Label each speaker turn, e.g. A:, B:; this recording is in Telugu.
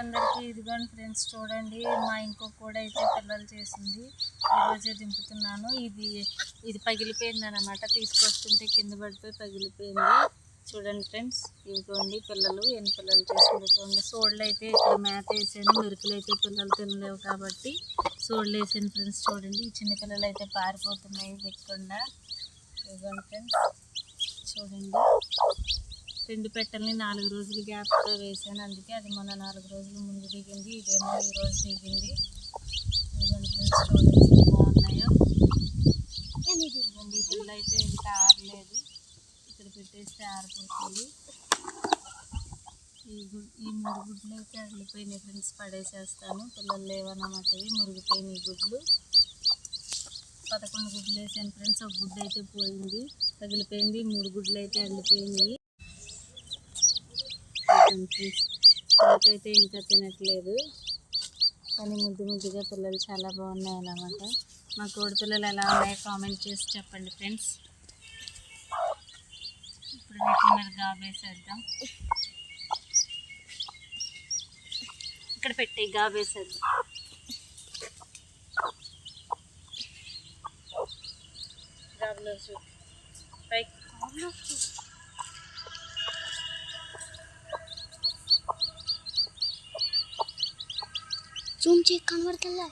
A: అందరికీ ఇదిగోండి ఫ్రెండ్స్ చూడండి మా ఇంకో కూడా అయితే పిల్లలు చేసింది. ఈరోజే దింపుతున్నాను. ఇది ఇది పగిలిపోయింది అనమాట తీసుకొస్తుంటే కింద పడిపోయి పగిలిపోయింది. చూడండి ఫ్రెండ్స్ ఇదిగోండి పిల్లలు ఎన్ని పిల్లలు చేసింది చూడండి. సోళ్ళు అయితే ఇక్కడ మేత వేసాను. మెరుకులు అయితే పిల్లలు తినలేవు కాబట్టి సోళ్ళు వేసాను ఫ్రెండ్స్ చూడండి. ఈ చిన్న పిల్లలు అయితే పారిపోతున్నాయి దిక్కుండా ఇదిగోండి ఫ్రెండ్స్ చూడండి. రెండు పెట్టెల్ని నాలుగు రోజులు గ్యాప్తో వేసాను. అందుకే అది మొన్న నాలుగు రోజులు ముందు దిగింది ఇదేమో ఈ రోజు దిగింది. ఇదిగోండి బాగున్నాయో. ఇదిగోండి ఈ పిల్ల అయితే ఇంకా ఆరలేదు. ఇక్కడ పెట్టేస్తే ఆరిపోతుంది. ఈ గుడ్ ఈ మూడు గుడ్లు అయితే అల్లిపోయినాయి ఫ్రెండ్స్ పడేసేస్తాను. పిల్లలు లేవన్నమాట మురిగిపోయినాయి ఈ గుడ్లు. పదకొండు గుడ్లు వేసాను ఫ్రెండ్స్ ఒక గుడ్డు అయితే పోయింది తగిలిపోయింది మూడు గుడ్లు అయితే అల్లిపోయినాయి. అయితే ఇంకా తినట్లేదు. కానీ ముద్దు ముద్దుగా పిల్లలు చాలా బాగున్నాయి అన్నమాట మా కోడి పిల్లలు ఎలా ఉన్నాయో కామెంట్ చేసి చెప్పండి ఫ్రెండ్స్. ఇప్పుడు వీటి మీద గాబేసేద్దాం. ఇక్కడ పెట్టి గాబేసేద్దాం. గాబులో పైకి.
B: జూమ్ చేసి కనబడతలే?